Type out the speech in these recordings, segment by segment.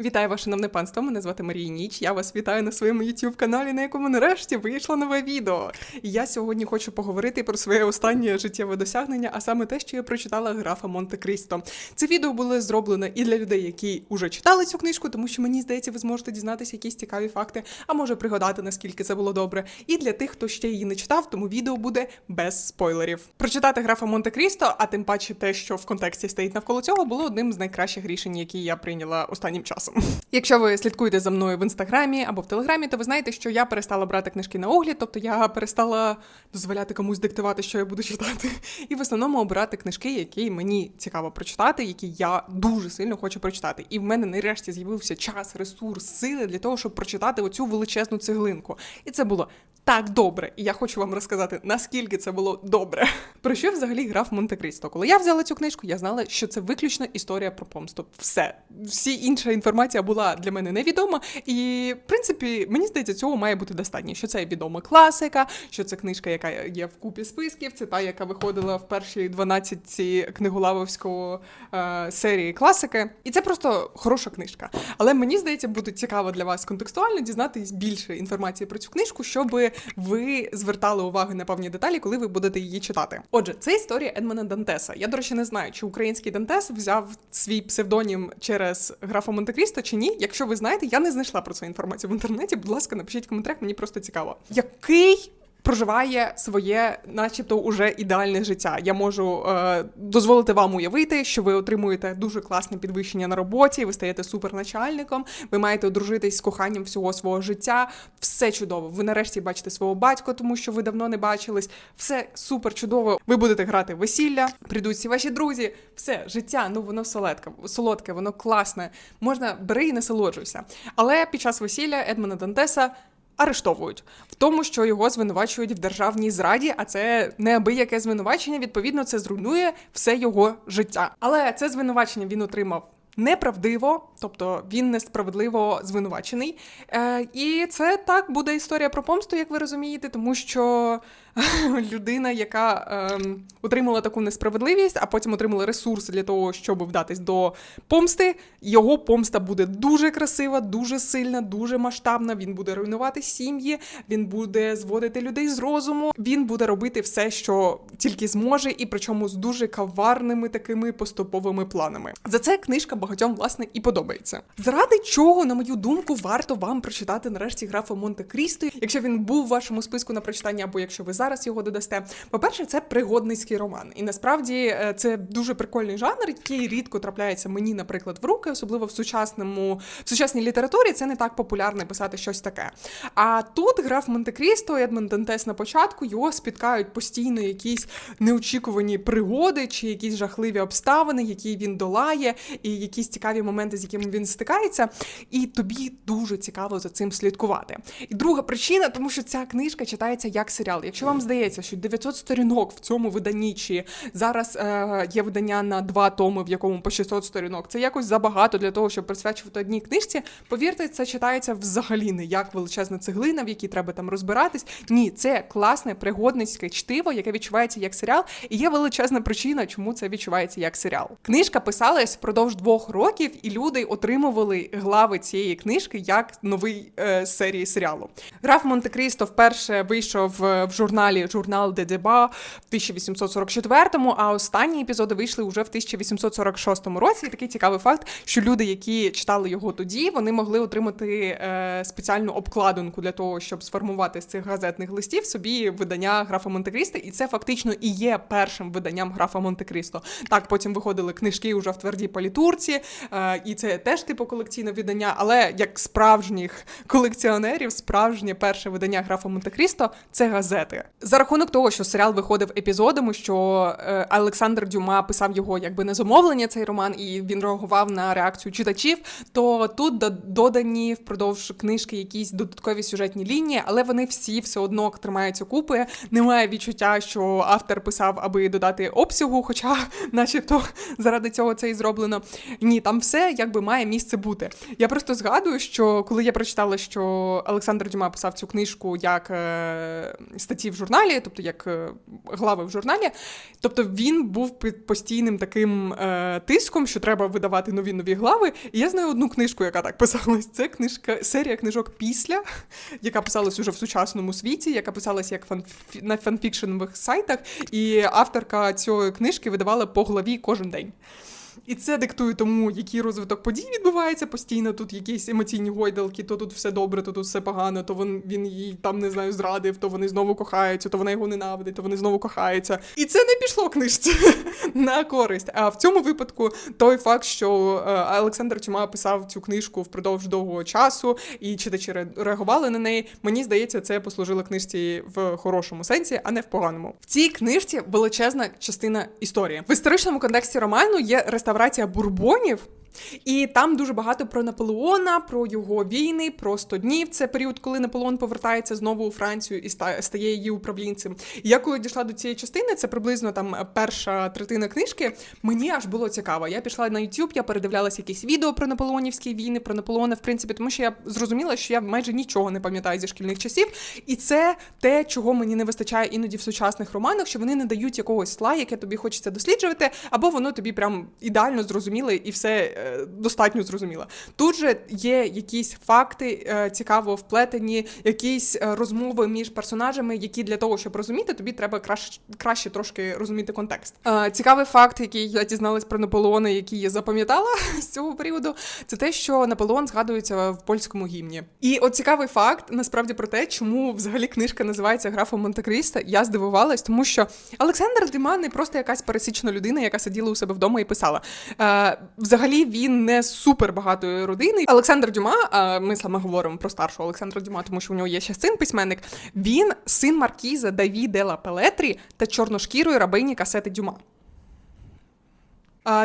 Вітаю вас, шановне панство. Мене звати Марія Ніч. Я вас вітаю на своєму youtube каналі, на якому нарешті вийшло нове відео. І я сьогодні хочу поговорити про своє останнє життєве досягнення, а саме те, що я прочитала графа Монте Крісто. Це відео було зроблено і для людей, які вже читали цю книжку, тому що мені здається, ви зможете дізнатися якісь цікаві факти, а може пригадати наскільки це було добре. І для тих, хто ще її не читав, тому відео буде без спойлерів. Прочитати графа Монте Крісто, а тим паче те, що в контексті стоїть навколо цього, було одним з найкращих рішень, які я прийняла останнім часом. Якщо ви слідкуєте за мною в інстаграмі або в телеграмі, то ви знаєте, що я перестала брати книжки на огляд, тобто я перестала дозволяти комусь диктувати, що я буду читати, і в основному обирати книжки, які мені цікаво прочитати, які я дуже сильно хочу прочитати. І в мене нарешті з'явився час, ресурс, сили для того, щоб прочитати оцю величезну цеглинку. І це було так добре. І я хочу вам розказати, наскільки це було добре. Про що взагалі грав Монте Крісто? Коли я взяла цю книжку, я знала, що це виключно історія про помсту. Все, всі інша інформація була для мене невідома. І в принципі, мені здається, цього має бути достатньо. Що це відома класика, що це книжка, яка є в купі списків. Це та, яка виходила в першій 12 книголавовського е, серії класики. І це просто хороша книжка. Але мені здається, буде цікаво для вас контекстуально дізнатись більше інформації про цю книжку, щоб ви звертали увагу на певні деталі, коли ви будете її читати. Отже, це історія Едмона Дантеса. Я, до речі, не знаю, чи український Дантес взяв свій псевдонім через графа Монте-Крісто чи ні. Якщо ви знаєте, я не знайшла про це інформацію в інтернеті. Будь ласка, напишіть в коментарях, мені просто цікаво. Який проживає своє, начебто, уже ідеальне життя. Я можу е, дозволити вам уявити, що ви отримуєте дуже класне підвищення на роботі, ви стаєте суперначальником, ви маєте одружитись з коханням всього свого життя. Все чудово. Ви нарешті бачите свого батька, тому що ви давно не бачились. Все супер чудово. Ви будете грати весілля, прийдуть всі ваші друзі. Все життя, ну воно солодке, солодке, воно класне. Можна бери і насолоджуйся. Але під час весілля Едмона Дантеса арештовують в тому, що його звинувачують в державній зраді, а це неабияке звинувачення. Відповідно, це зруйнує все його життя. Але це звинувачення він отримав. Неправдиво, тобто він несправедливо звинувачений. Е, І це так буде історія про помсту, як ви розумієте, тому що людина, яка е, отримала таку несправедливість, а потім отримала ресурси для того, щоб вдатись до помсти, його помста буде дуже красива, дуже сильна, дуже масштабна. Він буде руйнувати сім'ї, він буде зводити людей з розуму. Він буде робити все, що тільки зможе, і причому з дуже каварними такими поступовими планами. За це книжка багатьом власне і подобається. Заради чого, на мою думку, варто вам прочитати нарешті графа Монте Крісто, якщо він був в вашому списку на прочитання, або якщо ви зараз його додасте. По-перше, це пригодницький роман, і насправді е, це дуже прикольний жанр, який рідко трапляється мені, наприклад, в руки, особливо в сучасному в сучасній літературі. Це не так популярно писати щось таке. А тут граф Монте Крісто, Едмон Дантес на початку його спіткають постійно якісь неочікувані пригоди чи якісь жахливі обставини, які він долає, і якісь цікаві моменти, з якими він стикається. І тобі дуже цікаво за цим слідкувати. І друга причина, тому що ця книжка читається як серіал. Якщо вам здається, що 900 сторінок в цьому виданні, чи зараз е, є видання на два томи, в якому по 600 сторінок, це якось забагато для того, щоб присвячувати одній книжці. Повірте, це читається взагалі не як величезна цеглина, в якій треба там розбиратись. Ні, це класне пригодницьке чтиво, яке відчувається як серіал, і є величезна причина, чому це відчувається як серіал. Книжка писалась впродовж двох років, і люди отримували глави цієї книжки як новий е, серії серіалу. Граф Монте-Крісто вперше вийшов е, в журналі журнал де Деба в 1844-му, а останні епізоди вийшли вже в 1846 році. І такий цікавий факт, що люди, які читали його тоді, вони могли отримати е, спеціальну обкладинку для того, щоб сформувати з цих газетних листів собі видання графа Монте-Крісто, і це фактично і є першим виданням графа Монте-Крісто. Так, потім виходили книжки вже в твердій політурці, е, і це теж типу колекційне видання, але як справжніх колекціонерів, справжнє перше видання графа Монте-Крісто це газети. За рахунок того, що серіал виходив епізодами, що е, Олександр Дюма писав його якби на замовлення цей роман, і він реагував на реакцію читачів. То тут додані впродовж книжки якісь додаткові сюжетні лінії, але вони всі все одно тримаються купи. Немає відчуття, що автор писав, аби додати обсягу, хоча, начебто, заради цього це і зроблено. Ні, там все якби має місце бути. Я просто згадую, що коли я прочитала, що Олександр Дюма писав цю книжку як е, статті в журналі. тобто як е, глави в журналі. Тобто він був під постійним таким е, тиском, що треба видавати нові нові глави. І я знаю одну книжку, яка так писалась. Це книжка, серія книжок після, яка писалась уже в сучасному світі, яка писалась як фан, на фанфікшенових сайтах. І авторка цієї книжки видавала по главі кожен день. І це диктує тому, який розвиток подій відбувається постійно. Тут якісь емоційні гойдалки, то тут все добре, то тут все погано, то він, він їй там не знаю, зрадив, то вони знову кохаються, то вона його ненавидить, то вони знову кохаються. І це не пішло книжці на користь. А в цьому випадку той факт, що е, Олександр Тюма писав цю книжку впродовж довгого часу, і читачі реагували на неї. Мені здається, це послужило книжці в хорошому сенсі, а не в поганому. В цій книжці величезна частина історії. В історичному контексті роману є реставрація бурбонів. І там дуже багато про Наполеона, про його війни, про 100 днів. Це період, коли Наполеон повертається знову у Францію і стає її управлінцем. І я коли дійшла до цієї частини, це приблизно там перша третина книжки. Мені аж було цікаво. Я пішла на YouTube, я передивлялася якісь відео про наполеонівські війни, про Наполеона, в принципі, тому що я зрозуміла, що я майже нічого не пам'ятаю зі шкільних часів. І це те, чого мені не вистачає іноді в сучасних романах, що вони не дають якогось сла, яке тобі хочеться досліджувати, або воно тобі прям ідеально зрозуміле і все е, достатньо зрозуміло. Тут же є якісь факти е, цікаво вплетені, якісь е, розмови між персонажами, які для того, щоб розуміти, тобі треба краще, краще трошки розуміти контекст. Е, цікавий факт, який я дізналась про Наполеона, який я запам'ятала з цього періоду, це те, що Наполеон згадується в польському гімні. І от цікавий факт насправді про те, чому взагалі книжка називається Графом Монте-Крісто. Я здивувалась, тому що Олександр Дюма не просто якась пересічна людина, яка сиділа у себе вдома і писала. Взагалі він не супер багатої родини. Олександр Дюма, а ми саме говоримо про старшого Олександра Дюма, тому що у нього є ще син письменник. Він син маркіза Даві Дела Пелетрі та чорношкірої рабині Касети Дюма.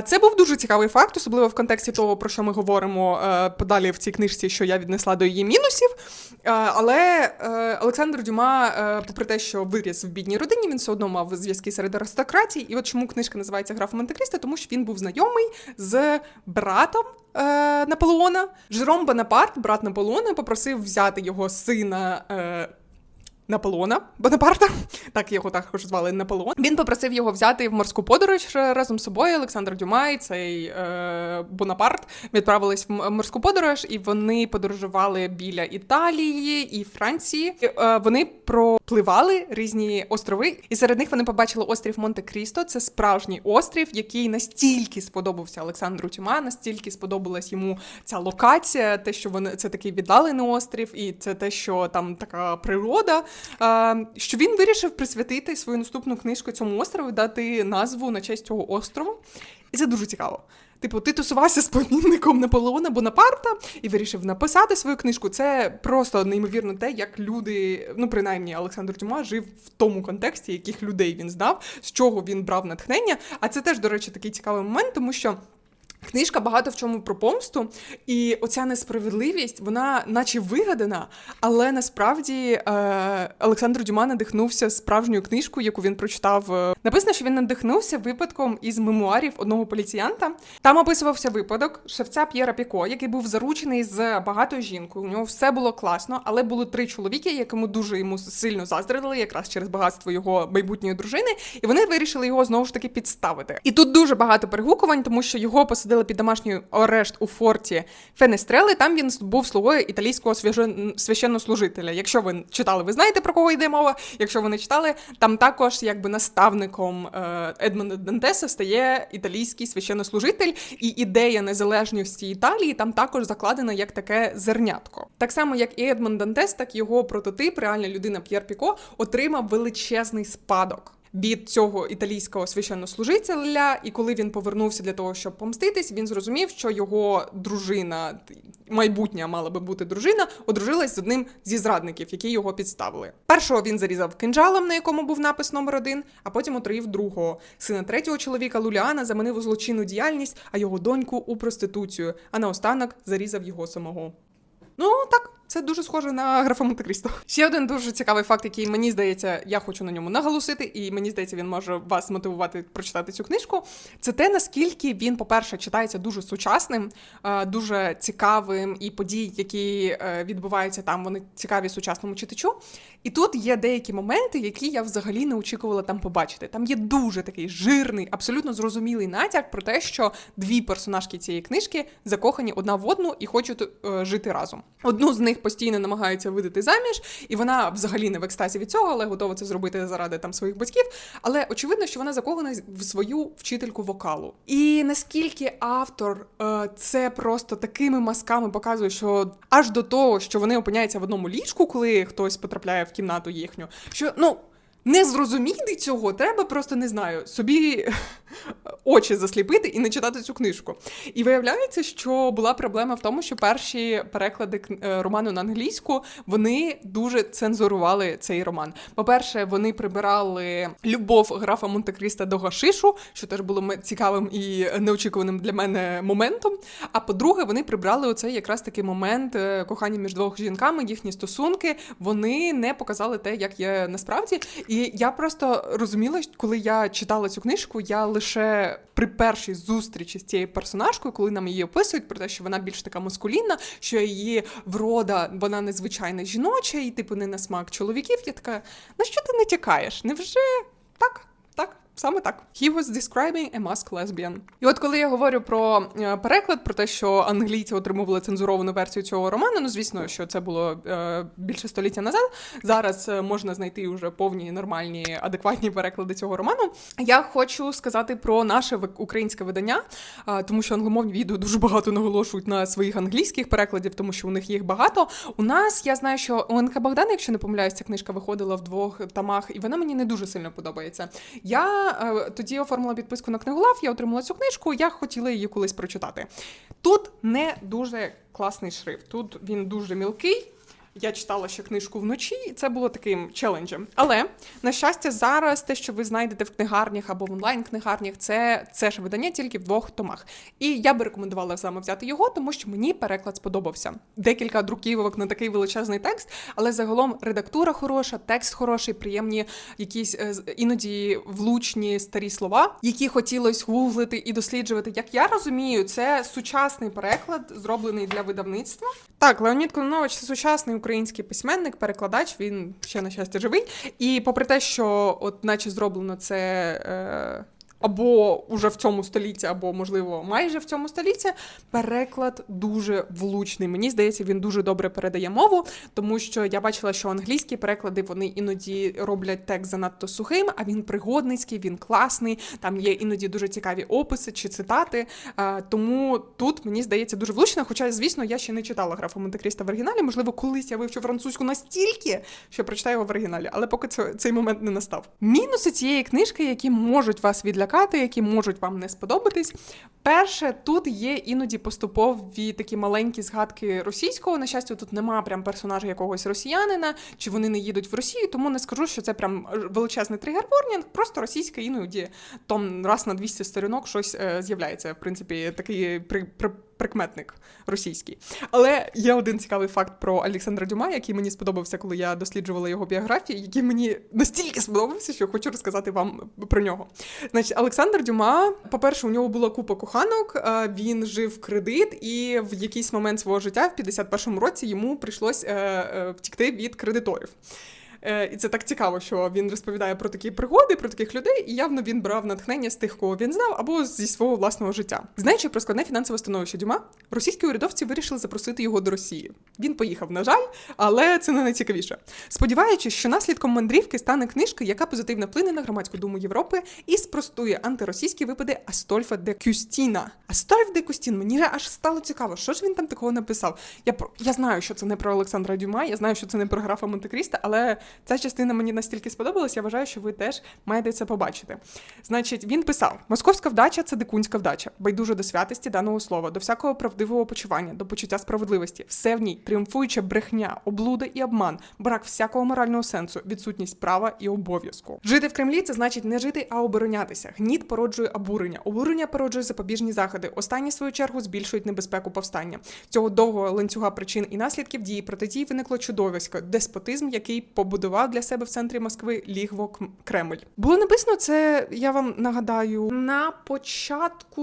Це був дуже цікавий факт, особливо в контексті того, про що ми говоримо е, подалі в цій книжці, що я віднесла до її мінусів. Е, Але е, Олександр Дюма, попри те, що виріс в бідній родині, він все одно мав зв'язки серед аристократії. І от чому книжка називається Граф Монте-Крісто, тому що він був знайомий з братом Наполеона. Жером Бонапарт, брат Наполеона, попросив взяти його сина. Наполеона Бонапарта, так його також звали Наполеон. Він попросив його взяти в морську подорож разом з собою. Олександр Дюма і цей е, Бонапарт відправились в морську подорож, і вони подорожували біля Італії і Франції. І, е, вони пропливали різні острови, і серед них вони побачили острів Монте-Крісто. Це справжній острів, який настільки сподобався Олександру Тюма, настільки сподобалась йому ця локація, те, що вони це такий віддалений острів, і це те, що там така природа. Що він вирішив присвятити свою наступну книжку цьому острову, дати назву на честь цього острову. І це дуже цікаво. Типу, ти тусувався з помінником Наполеона Бонапарта і вирішив написати свою книжку. Це просто неймовірно те, як люди, ну принаймні Олександр Дюма жив в тому контексті, яких людей він знав, з чого він брав натхнення. А це теж, до речі, такий цікавий момент, тому що. Книжка багато в чому про помсту, і оця несправедливість, вона наче вигадана, але насправді е, Олександр Дюма надихнувся справжньою книжкою, яку він прочитав. е, Написано, що він надихнувся випадком із мемуарів одного поліціянта. Там описувався випадок шевця П'єра Піко, який був заручений з багатою жінкою. У нього все було класно, але були три чоловіки, якому дуже йому сильно заздрили, якраз через багатство його майбутньої дружини, і вони вирішили його знову ж таки підставити. І тут дуже багато перегукувань, тому що його посадили під домашній арешт у форті Фенестрели. Там він був слугою італійського священнослужителя. Якщо ви читали, ви знаєте про кого йде мова. Якщо ви не читали, там також якби наставником е, Едмонда Дантеса стає італійський священнослужитель, і ідея незалежності Італії там також закладена як таке зернятко. Так само, як і Едмонд Дантес, так його прототип, реальна людина П'єр Піко, отримав величезний спадок. Від цього італійського священнослужителя, і коли він повернувся для того, щоб помститись, він зрозумів, що його дружина, майбутня мала би бути дружина, одружилась з одним зі зрадників, які його підставили. Першого він зарізав кинджалом, на якому був напис номер один, а потім отруїв другого. Сина третього чоловіка Луліана заманив у злочинну діяльність, а його доньку у проституцію. А наостанок зарізав його самого. Ну так, Це дуже схоже на графа Монте-Крісто. Ще один дуже цікавий факт, який мені здається, я хочу на ньому наголосити, і мені здається, він може вас мотивувати прочитати цю книжку. Це те, наскільки він, по-перше, читається дуже сучасним, е, дуже цікавим, і події, які е, відбуваються там, вони цікаві сучасному читачу. І тут є деякі моменти, які я взагалі не очікувала там побачити. Там є дуже такий жирний, абсолютно зрозумілий натяк про те, що дві персонажки цієї книжки закохані одна в одну і хочуть е, жити разом. Одну з них постійно намагаються видати заміж, і вона взагалі не в екстазі від цього, але готова це зробити заради там своїх батьків. Але очевидно, що вона закохана в свою вчительку вокалу. І наскільки автор е, це просто такими мазками показує, що аж до того, що вони опиняються в одному ліжку, коли хтось потрапляє в кімнату їхню, що ну. Не зрозуміти цього, треба просто не знаю, собі очі засліпити і не читати цю книжку. І виявляється, що була проблема в тому, що перші переклади е, роману на англійську вони дуже цензурували цей роман. По-перше, вони прибирали любов графа Монте-Кріста до Гашишу, що теж було цікавим і неочікуваним для мене моментом. А по-друге, вони прибрали оцей якраз такий момент е, кохання між двох жінками, їхні стосунки. Вони не показали те, як є насправді. І я просто розуміла, коли я читала цю книжку, я лише при першій зустрічі з цією персонажкою, коли нам її описують, про те, що вона більш така мускулінна, що її врода, вона незвичайна жіноча, і типу не на смак чоловіків. Я така, на що ти не тікаєш? Невже так? Саме так. He was describing a mask lesbian. І от коли я говорю про е, переклад, про те, що англійці отримували цензуровану версію цього роману, ну звісно, що це було е, більше століття назад. Зараз е, можна знайти вже повні нормальні, адекватні переклади цього роману. Я хочу сказати про наше українське видання, тому що англомовні відео дуже багато наголошують на своїх англійських перекладів, тому що у них їх багато. У нас я знаю, що Оленка Богдана, якщо не помиляюсь, ця книжка виходила в двох тамах, і вона мені не дуже сильно подобається. Я Е, тоді оформила підписку на книголав, я отримала цю книжку, я хотіла її колись прочитати. Тут не дуже класний шрифт, тут він дуже мілкий. Я читала ще книжку вночі, і це було таким челенджем. Але на щастя, зараз те, що ви знайдете в книгарнях або в онлайн-книгарнях, це це ж видання тільки в двох томах. І я би рекомендувала саме взяти його, тому що мені переклад сподобався. Декілька друківок на такий величезний текст, але загалом редактура хороша, текст хороший, приємні якісь е, іноді влучні старі слова, які хотілося гуглити і досліджувати. Як я розумію, це сучасний переклад, зроблений для видавництва. Так, Леонід Кононович це сучасний український письменник, перекладач, він ще на щастя живий. І попри те, що, от, наче зроблено це. Е, або уже в цьому столітті, або, можливо, майже в цьому столітті, переклад дуже влучний. Мені здається, він дуже добре передає мову, тому що я бачила, що англійські переклади вони іноді роблять текст занадто сухим, а він пригодницький, він класний. Там є іноді дуже цікаві описи чи цитати. Тому тут мені здається дуже влучно. Хоча, звісно, я ще не читала графа Монте-Кріста в оригіналі. Можливо, колись я вивчу французьку настільки, що прочитаю його в оригіналі, але поки цей момент не настав. Мінуси цієї книжки, які можуть вас відлякати налякати, які можуть вам не сподобатись. Перше, тут є іноді поступові такі маленькі згадки російського. На щастя, тут нема прям персонажа якогось росіянина, чи вони не їдуть в Росію, тому не скажу, що це прям величезний тригер-ворнінг, просто російська іноді там раз на 200 сторінок щось е, з'являється. В принципі, такий при, при прикметник російський. Але є один цікавий факт про Олександра Дюма, який мені сподобався, коли я досліджувала його біографію, який мені настільки сподобався, що хочу розказати вам про нього. Значить, Олександр Дюма, по-перше, у нього була купа коханок, він жив в кредит, і в якийсь момент свого життя, в 51-му році, йому прийшлось е, е, втікти від кредиторів. Е, і це так цікаво, що він розповідає про такі пригоди, про таких людей, і явно він брав натхнення з тих, кого він знав, або зі свого власного життя. Знаючи про складне фінансове становище Дюма, російські урядовці вирішили запросити його до Росії. Він поїхав, на жаль, але це не найцікавіше. Сподіваючись, що наслідком мандрівки стане книжка, яка позитивно вплине на громадську думу Європи і спростує антиросійські випади Астольфа де Кюстіна. Астольф де Кюстін, мені аж стало цікаво, що ж він там такого написав. Я я знаю, що це не про Олександра Дюма, я знаю, що це не про графа Монте-Кріста, але ця частина мені настільки сподобалась, я вважаю, що ви теж маєте це побачити. Значить, він писав: Московська вдача це дикунська вдача, байдуже до святості даного слова, до всякого правдивого почування, до почуття справедливості. Все в ній тріумфуюча брехня, облуда і обман, брак всякого морального сенсу, відсутність права і обов'язку. Жити в Кремлі це значить не жити, а оборонятися. Гніт породжує обурення, обурення породжує запобіжні заходи. Останні в свою чергу збільшують небезпеку повстання. Цього довгого ланцюга причин і наслідків дії протидії виникло чудовисько, деспотизм, який побудував для себе в центрі Москви лігво Кремль. Було написано це, я вам нагадаю, на початку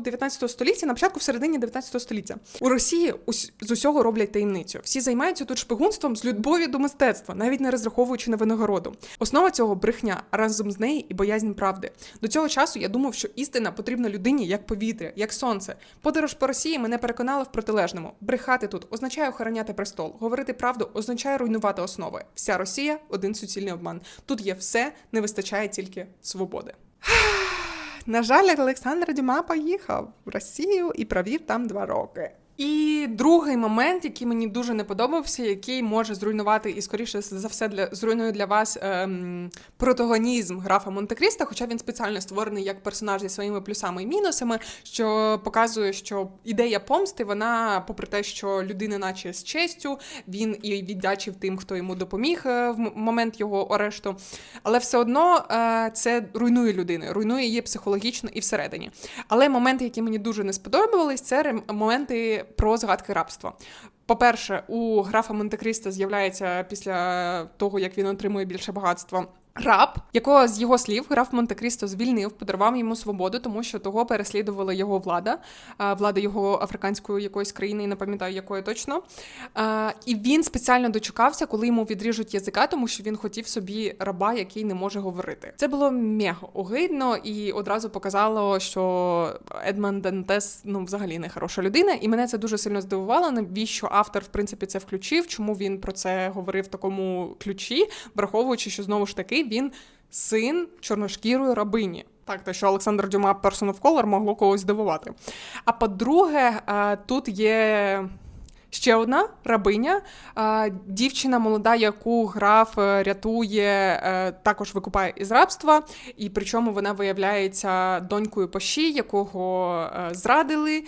19 століття, на початку в середині 19 століття. У Росії з усього роблять таємницю. Всі займаються тут шпигунством з любові до мистецтва, навіть не розраховуючи на винагороду. Основа цього брехня, разом з нею і боязнь правди. До цього часу я думав, що істина потрібна людині як повітря, як сонце. Подорож по Росії мене переконала в протилежному. Брехати тут означає охороняти престол. Говорити правду означає руйнувати основи. Вся Росія один суцільний обман. Тут є все, не вистачає тільки свободи. На жаль, Олександр Дюма поїхав в Росію і провів там два роки. І другий момент, який мені дуже не подобався, який може зруйнувати і скоріше за все для зруйнує для вас ем, протагонізм графа Монте-Крісто, хоча він спеціально створений як персонаж зі своїми плюсами і мінусами, що показує, що ідея помсти, вона, попри те, що людина, наче з честю, він і віддячив тим, хто йому допоміг е, в момент його арешту, але все одно е, це руйнує людину, руйнує її психологічно і всередині. Але моменти, які мені дуже не сподобались, це моменти про згадки рабства. По-перше, у графа Монте-Крісто з'являється після того, як він отримує більше багатства. Раб, якого з його слів граф Монте-Крісто звільнив, подарував йому свободу, тому що того переслідувала його влада, влада його африканської якоїсь країни, не пам'ятаю якої точно. І він спеціально дочекався, коли йому відріжуть язика, тому що він хотів собі раба, який не може говорити. Це було мега огидно і одразу показало, що Едман Дантес ну взагалі не хороша людина, і мене це дуже сильно здивувало. Навіщо автор в принципі це включив? Чому він про це говорив в такому ключі, враховуючи, що знову ж таки він син чорношкірої рабині. Так, те, що Олександр Дюма Person of Color могло когось здивувати. А по-друге, е, тут є. Ще одна рабиня, дівчина молода, яку граф е, рятує, е, також викупає із рабства, і причому вона виявляється донькою паші, якого е, зрадили.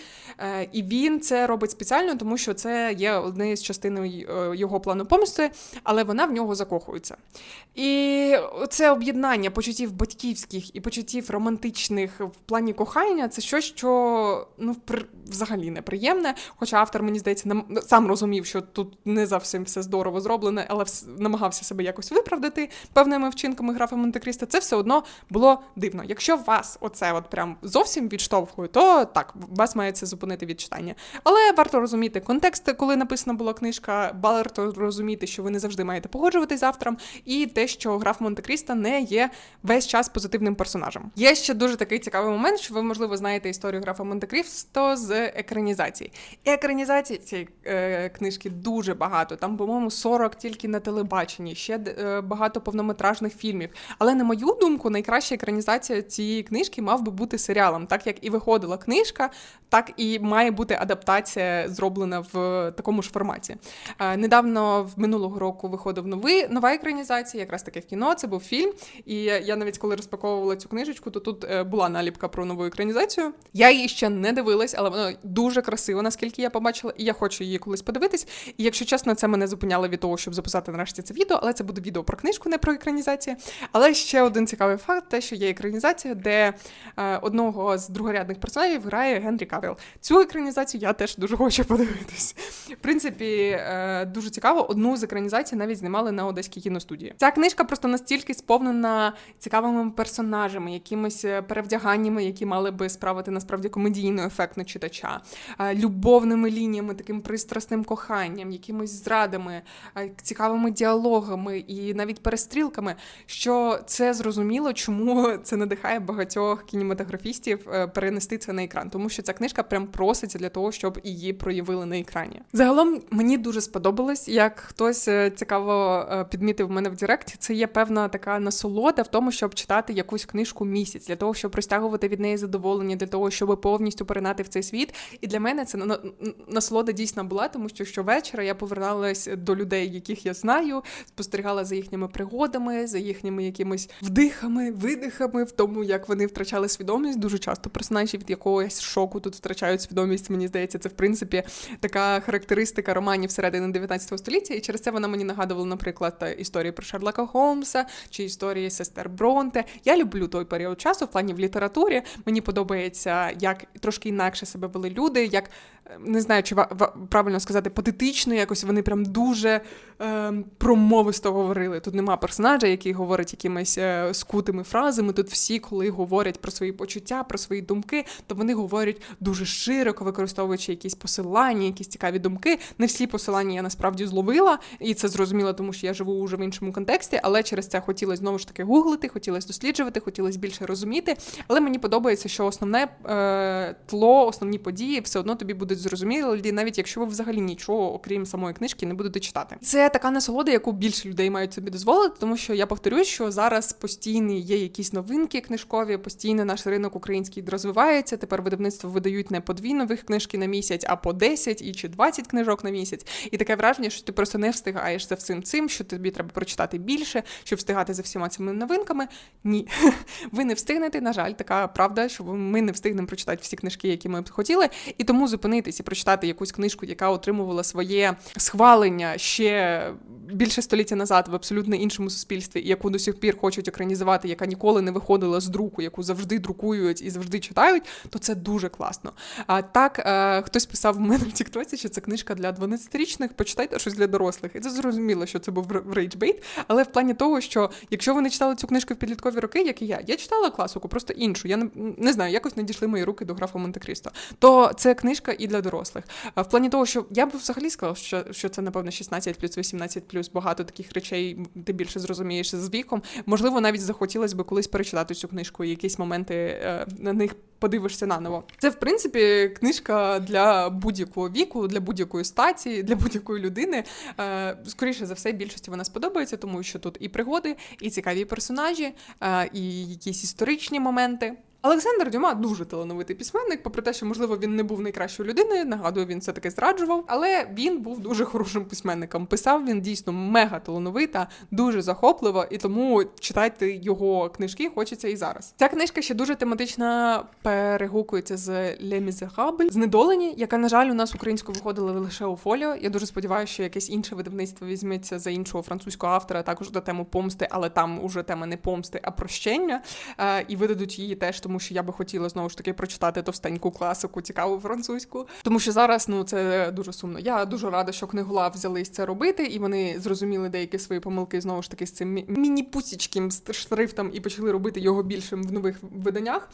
І він це робить спеціально, тому що це є однією з частиною е, його плану помсти, але вона в нього закохується. І це об'єднання почуттів батьківських і почуттів романтичних в плані кохання це щось, що ну взагалі неприємне. Хоча автор, мені здається, сам розумів, що тут не зовсім все здорово зроблене, але вс- намагався себе якось виправдати певними вчинками графа Монте-Крісто. Це все одно було дивно. Якщо вас оце от прям зовсім відштовхує, то так вас має це зупинити від читання. Але варто розуміти контекст, коли написана була книжка, варто розуміти, що ви не завжди маєте погоджуватись з автором, і те, що граф Монте-Крісто не є весь час позитивним персонажем. Є ще дуже такий цікавий момент, що ви, можливо, знаєте історію графа Монте-Крісто з екранізації. Екранізації цієї книжки дуже багато. Там, по-моєму, 40 тільки на телебаченні, ще е, багато повнометражних фільмів. Але на мою думку, найкраща екранізація цієї книжки мав би бути серіалом, так як і виходила книжка, так і має бути адаптація зроблена в такому ж форматі. Е, недавно в минулого року виходив новий нова екранізація, якраз таки в кіно. Це був фільм. І я навіть коли розпаковувала цю книжечку, то тут е, була наліпка про нову екранізацію. Я її ще не дивилась, але вона дуже красива, наскільки я побачила, і я хочу її колись подивитись. І якщо чесно, це мене зупиняло від того, щоб записати нарешті це відео, але це буде відео про книжку, не про екранізацію. Але ще один цікавий факт: те, що є екранізація, де е, одного з другорядних персонажів грає Генрі Кавіл. Цю екранізацію я теж дуже хочу подивитись. В принципі, е, дуже цікаво. Одну з екранізацій навіть знімали на одеській кіностудії. Ця книжка просто настільки сповнена цікавими персонажами, якимись е, перевдяганнями, які мали би справити насправді комедійний ефект на читача, е, любовними лініями, таким пристрасним коханням, якимись зрадами, е, цікавими діалогами і навіть перестрілками. Що це зрозуміло, чому це надихає багатьох кінематографістів е, перенести це на екран, тому що ця книжка прям проситься для того, щоб її проявили на екрані. Загалом мені дуже сподобалось, як хтось е, цікаво підмітив мене в Директі. Це є певна така насолода в тому, щоб читати якусь книжку місяць, для того, щоб розтягувати від неї задоволення, для того, щоб повністю перенати в цей світ. І для мене це на- на- насолода дійсно була, тому що щовечора я поверталась до людей, яких я знаю, спостерігала за їхніми пригодами, за їхніми якимись вдихами, видихами, в тому, як вони втрачали свідомість. Дуже часто персонажі від якогось шоку тут втрачають свідомість. Мені здається, це в принципі така характеристика романів середини 19 століття, і через це вона мені нагадувала, наприклад, історії про Шерлока Холмса чи історії сестер Бронте. Я люблю той період часу в плані в літературі. Мені подобається, як трошки інакше себе вели люди, як не знаю, чи ва- правильно сказати, патетично, якось вони прям дуже е, промовисто говорили. Тут нема персонажа, який говорить якимись е, скутими фразами. Тут всі, коли говорять про свої почуття, про свої думки, то вони говорять дуже широко, використовуючи якісь посилання, якісь цікаві думки. Не всі посилання я насправді зловила, і це зрозуміло, тому що я живу уже в іншому контексті, але через це хотілося знову ж таки гуглити, хотілося досліджувати, хотілося більше розуміти. Але мені подобається, що основне е, тло, основні події все одно тобі будуть зрозумілі, навіть якщо ви взагалі нічого, окрім самої книжки, не будете читати. Це така насолода, яку більше людей мають собі дозволити, тому що я повторюю, що зараз постійні є якісь новинки книжкові, постійно наш ринок український розвивається. Тепер видавництво видають не по дві нових книжки на місяць, а по 10 і чи 20 книжок на місяць. І таке враження, що ти просто не встигаєш за всім цим, що тобі треба прочитати більше, щоб встигати за всіма цими новинками. Ні, ви не встигнете. На жаль, така правда, що ми не встигнемо прочитати всі книжки, які ми б хотіли. І тому зупинитись і прочитати якусь книжку, яка отримувала своє схвалення ще більше століття назад в абсолютно іншому суспільстві, і яку до сих пір хочуть екранізувати, яка ніколи не виходила з друку, яку завжди друкують і завжди читають, то це дуже класно. А так е, хтось писав в мене в Тіктоці, що це книжка для 12-річних, почитайте щось для дорослих. І це зрозуміло, що це був рейджбейт, але в плані того, що якщо ви не читали цю книжку в підліткові роки, як і я, я читала класику, просто іншу. Я не, не знаю, якось не дійшли мої руки до графа Монте-Крісто. То це книжка і для дорослих. В плані того, що я б взагалі сказала, що, що це напевно 16 плюс 18 плюс багато таких речей ти більше зрозумієш з віком. Можливо, навіть захотілося б колись перечитати цю книжку і якісь моменти е, на них подивишся наново. Це, в принципі, книжка для будь-якого віку, для будь-якої статі, для будь-якої людини. Е, Скоріше за все, більшості вона сподобається, тому що тут і пригоди, і цікаві персонажі, е, і якісь історичні моменти. Олександр Дюма дуже талановитий письменник, попри те, що можливо він не був найкращою людиною. Нагадую, він все таки зраджував, але він був дуже хорошим письменником. Писав він дійсно мега талановита, дуже захопливо, і тому читайте його книжки хочеться і зараз. Ця книжка ще дуже тематично перегукується з Le знедолені, яка на жаль у нас українською виходила лише у фоліо. Я дуже сподіваюся, що якесь інше видавництво візьметься за іншого французького автора, також до тему помсти, але там уже тема не помсти, а прощення. Е, і видадуть її теж, тому що я би хотіла знову ж таки прочитати товстеньку класику, цікаву французьку. Тому що зараз ну це дуже сумно. Я дуже рада, що книголав взялись це робити, і вони зрозуміли деякі свої помилки знову ж таки з цим мі- міні-пусічким шрифтом і почали робити його більшим в нових виданнях.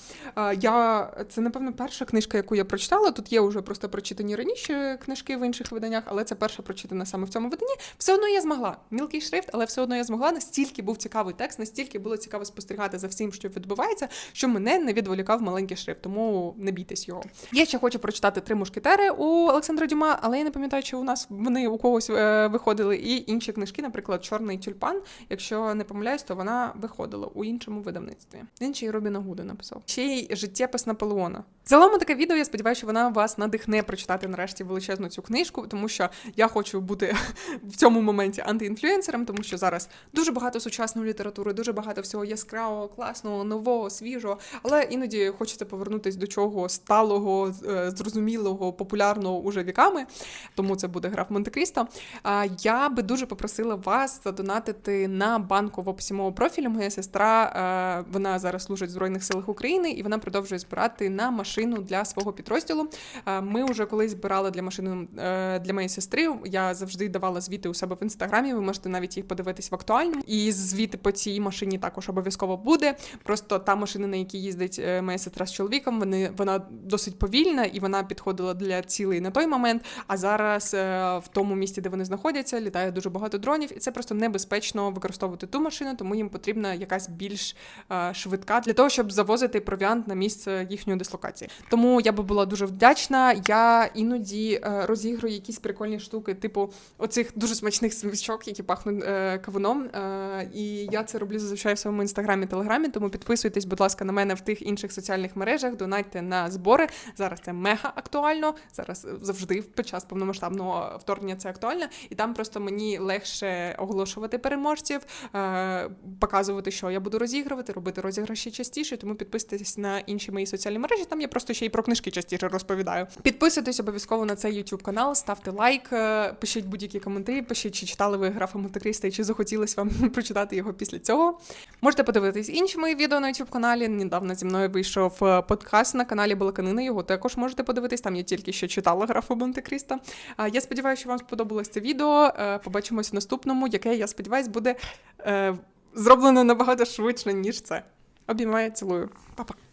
Я це напевно перша книжка, яку я прочитала. Тут є вже просто прочитані раніше книжки в інших виданнях, але це перша прочитана саме в цьому виданні. Все одно я змогла. Мілкий шрифт, але все одно я змогла. Настільки був цікавий текст, настільки було цікаво спостерігати за всім, що відбувається, що мене не відволікав маленький шрифт, тому не бійтесь його. Я ще хочу прочитати три мушкетери у Олександра Дюма, але я не пам'ятаю, чи у нас вони у когось е, виходили. І інші книжки, наприклад, Чорний тюльпан. Якщо не помиляюсь, то вона виходила у іншому видавництві. Він ще й Робіна Гуда написав. Ще й життєпис Наполеона. Загалом таке відео. Я сподіваюся, що вона вас надихне прочитати нарешті величезну цю книжку, тому що я хочу бути в цьому моменті антиінфлюенсером, тому що зараз дуже багато сучасної літератури, дуже багато всього яскравого, класного, нового, свіжого. Але іноді хочеться повернутися до чого сталого, е, зрозумілого, популярного уже віками. Тому це буде граф Монте-Крісто. Я би дуже попросила вас задонатити на банку в описі профілю. Моя сестра е, вона зараз служить в Збройних силах України і вона продовжує збирати на машину для свого підрозділу. Е, Ми вже колись збирали для машини для моєї сестри. Я завжди давала звіти у себе в інстаграмі. Ви можете навіть їх подивитись в актуальному. І звіти по цій машині також обов'язково буде. Просто та машина, на якій їздить е, моя сестра з чоловіком, вони вона досить повільна і вона підходила для цілей на той момент. А зараз е, в тому місці, де вони знаходяться, літає дуже багато дронів, і це просто небезпечно використовувати ту машину, тому їм потрібна якась більш е, швидка для того, щоб завозити провіант на місце їхньої дислокації. Тому я би була дуже вдячна. Я іноді е, розіграю якісь прикольні штуки, типу оцих дуже смачних свічок, які пахнуть кавуном. І я це роблю зазвичай в своєму інстаграмі, телеграмі. Тому підписуйтесь, будь ласка, на мене в тих інших соціальних мережах. Донайте на збори. Зараз це мега актуально. Зараз завжди під час повномасштабного вторгнення це актуально, і там просто мені легше оголошувати переможців, е, показувати, що я буду розігрувати, робити розіграші частіше. Тому підписуйтесь на інші мої соціальні мережі. Там я просто ще й про книжки частіше розповідаю. Підписуйтесь обов'язково на цей YouTube канал, ставте лайк, е, пишіть будь-які коментарі, пишіть, чи читали ви графа Монте-Крісто і чи захотілось вам прочитати його після цього. Можете подивитись інші мої відео на YouTube каналі. Недавно зі мною вийшов е, подкаст на каналі Балаканина. Його також можете подивитись. Там я тільки що читала графу Монте-Крісто. Я сподіваюся, що вам сподобалось це відео. Е, Побачимось в наступному, яке я сподіваюся буде е, зроблено набагато швидше, ніж це. Обіймаю, цілую. Па-па.